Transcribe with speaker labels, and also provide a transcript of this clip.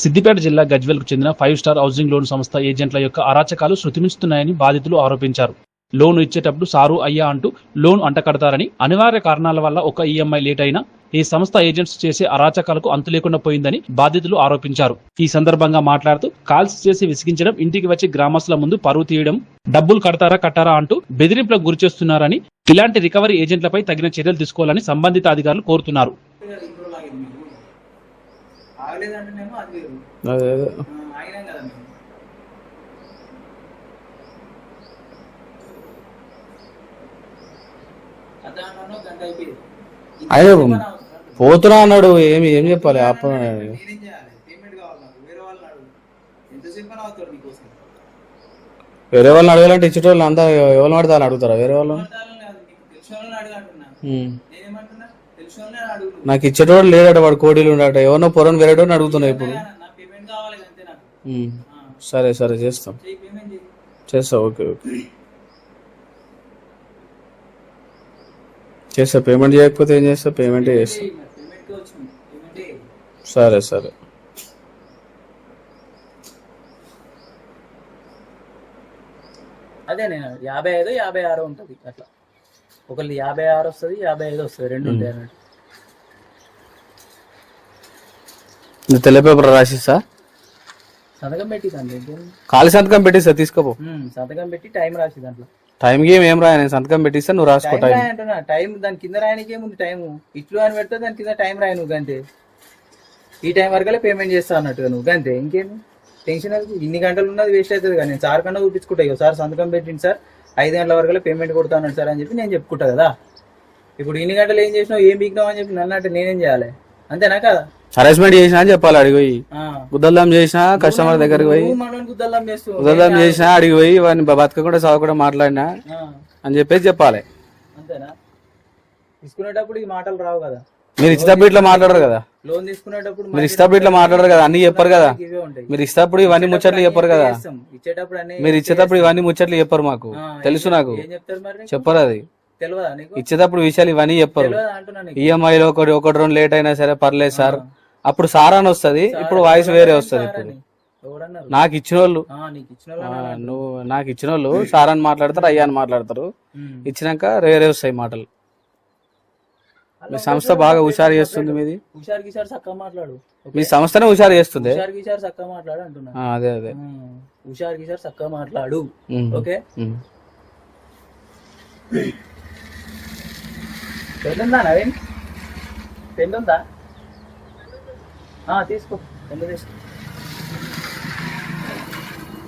Speaker 1: సిద్దిపేట జిల్లా గజ్వెల్కు చెందిన five star housing loan సంస్థ ఏజెంట్ల యొక్క అరాచకాలు శృతిమిస్తున్నాయని బాధితులు ఆరోపించారు. లోన్ ఇచ్చేటప్పుడు సారు అయ్యా అంటూ లోన్ అంటకడతారని అనివార్య కారణాల వల్ల ఒక ఈఎంఐ లేట్ అయినా ఈ సంస్థ ఏజెంట్స్ చేసే అరాచకాలకు అంతు లేకుండా పోయిందని బాధితులు ఆరోపించారు. ఈ సందర్భంగా మాట్లాడుతూ కాల్స్ చేసి విసిగించడం ఇంటికి వచ్చి గ్రామస్తుల ముందు పరువు తీయడం డబ్బులు కడతారా కట్టారా అంటూ బెదిరింపులకు గురిచేస్తున్నారని ఇలాంటి రికవరీ ఏజెంట్లపై తగిన చర్యలు తీసుకోవాలని సంబంధిత అధికారులు కోరుతున్నారు.
Speaker 2: ఆగలేదంటేనేమో అది వేరు.
Speaker 3: అదే అదే.
Speaker 2: ఆ, ఆగినాం కదా మేము. అదాంట్లో గంట అయిపోయింది.
Speaker 3: అయ్యో. పోతున్నా అన్నాడు ఏమి ఏం చెప్పాలి? ఆప
Speaker 2: నేనేం చేయాలి? పేమెంట్ కావాలి నాకు. వేరే వాళ్ళని అడుగు. ఎంతసేపు అని అవుతాడు నీకోసం.
Speaker 3: వేరే వాళ్ళని అడగాలంటే ఇచ్చేటోళ్ళు అంతా ఎవరు పడతారని అడుగుతారా? వేరే వాళ్ళు
Speaker 2: మాట్లాడాలని కాదు, నీకు తెలిసిన వాళ్ళని అడగంటున్నా
Speaker 3: ఉమ్.
Speaker 2: నేనేమంటున్నా తెలిసిన వాళ్ళని అడుగు నువ్వు.
Speaker 3: నాకు ఇచ్చేటోడు లేడట వాడు కోడీలు ఉండట ఎవరినో పొరను వేరేటోని అడుగుతున్నా ఇప్పుడు. సరే సరే చేస్తాం. చేస్తా ఓకే ఓకే. చేస్తా పేమెంట్ చేయకపోతే ఏం చేస్తా? పేమెంట్ చేస్తా. సరే సరే.
Speaker 2: అదే నేను యాభై ఐదు యాభై ఆరు ఉంటుంది అట్లా. ఒకళ్ళు యాభై ఆరు వస్తుంది యాభై ఐదు వస్తుంది రెండు ఉంటాయి అన్నట్టు.
Speaker 3: నువ్వు తెల్ల పేపర్ రాసిస్తా?
Speaker 2: సంతకం పెట్టి?
Speaker 3: ఖాళీ సంతకం పెట్టిస్తా తీసుకోపో.
Speaker 2: సంతకం పెట్టి టైం రాసి దాంట్లో.
Speaker 3: టైం గేమ్ ఏం రాయ నేను సంతకం పెట్టిస్తా నువ్వు రాసుకో
Speaker 2: టైం
Speaker 3: టైం.
Speaker 2: రాయి అంటున్నా టైం దాని కింద రాయడానికి ఏముంది టైం ఇట్లు అని పెడితే దాని కింద టైం రాయి నువ్వు అంతే ఈ టైం వరకలే పేమెంట్ చేస్తా అన్నట్టుగా నువ్వు అంతే ఇంకేమి? టెన్షన్ అది ఇన్ని గంటలు ఉన్నది వేస్ట్ అవుతుంది కానీ నేను సార్ కన్నా చూపించుకుంటా సార్ సంతకం పెట్టింది సార్. ఐదు గంటల వరకలే పేమెంట్ కొడతాను సార్ అని చెప్పి నేను చెప్పుకుంటా కదా. ఇప్పుడు ఇన్ని గంటలు ఏం చేసినావు? ఏం బీకినావు అని చెప్పి నన్ను అంటే నేనేం చేయాలి? అంతేనా కదా?
Speaker 3: హరాస్మెంట్ చేసినా అని చెప్పాలి అడిగి పోయి.
Speaker 2: ఆ.
Speaker 3: గుద్దల్దాం చేసినా కస్టమర్ దగ్గరికి పోయి. గుద్దల్దాం చేసినా అడిగి పోయి వాడిని బతకకుండా చదవకుండా మాట్లాడినా అని చెప్పేసి చెప్పాలి.
Speaker 2: అంతేనా? తీసుకునేటప్పుడు ఈ మాటలు రావు కదా.
Speaker 3: మీరు ఇచ్చేటప్పుడు ఇట్లా మాట్లాడరు కదా.
Speaker 2: లోన్ తీసుకునేటప్పుడు
Speaker 3: మీరు ఇచ్చేటప్పుడు ఇట్లా మాట్లాడరు కదా అన్ని చెప్పరు కదా.
Speaker 2: ఇవే ఉంటాయి.
Speaker 3: మీరు ఇచ్చేటప్పుడు ఇవన్నీ ముచ్చట్లు చెప్పరు కదా.
Speaker 2: చేస్తాం. ఇచ్చేటప్పుడు అన్ని
Speaker 3: మీరు ఇచ్చేటప్పుడు ఇవన్నీ ముచ్చట్లు చెప్పరు మాకు.
Speaker 2: ఆ,
Speaker 3: తెలుసు నాకు.
Speaker 2: ఏం చెప్తారు మరి నీకు?
Speaker 3: చెప్పరు అది.
Speaker 2: తెలియదా నీకు?
Speaker 3: ఇచ్చేటప్పుడు విషయాలు ఇవన్నీ చెప్పరు.
Speaker 2: తెలియదా అంటున్నా నీకు?
Speaker 3: ఈఎంఐలో ఒకటి ఒకటి రెండు లేట్ అయినా సరే పర్లేదు సార్. అప్పుడు సార్ అని వస్తుంది. ఇప్పుడు వాయిస్ వేరే వస్తుంది ఇప్పుడు.
Speaker 2: ఎవరన్నారు?
Speaker 3: నాకు ఇచ్చిన వాళ్ళు
Speaker 2: ఆ, నీకు ఇచ్చిన
Speaker 3: ఆ,
Speaker 2: వాళ్ళని అనాలి.
Speaker 3: నువ్వు నాకు ఇచ్చిన వాళ్ళు సార్ అని మాట్లాడతారు అయ్యా అని మాట్లాడతారు. ఇచ్చినాక వేరే వస్తాయి మాటలు. మీ సంస్థ బాగా హుషారు చేస్తుంది మీది?
Speaker 2: హుషార్ గిషార్ చక్కగా మాట్లాడు.
Speaker 3: మీ సంస్థనే హుషారు చేస్తుంది?
Speaker 2: హుషార్ గిషార్ చక్కగా మాట్లాడు అంటున్నా.
Speaker 3: అదే అదే.
Speaker 2: హుషార్ గిషార్ చక్కగా మాట్లాడు. ఓకే. పెన్ ఉందా నవీన్? పెన్ ఉందా ఆ, తీసుకో. పెన్ తీసుకో.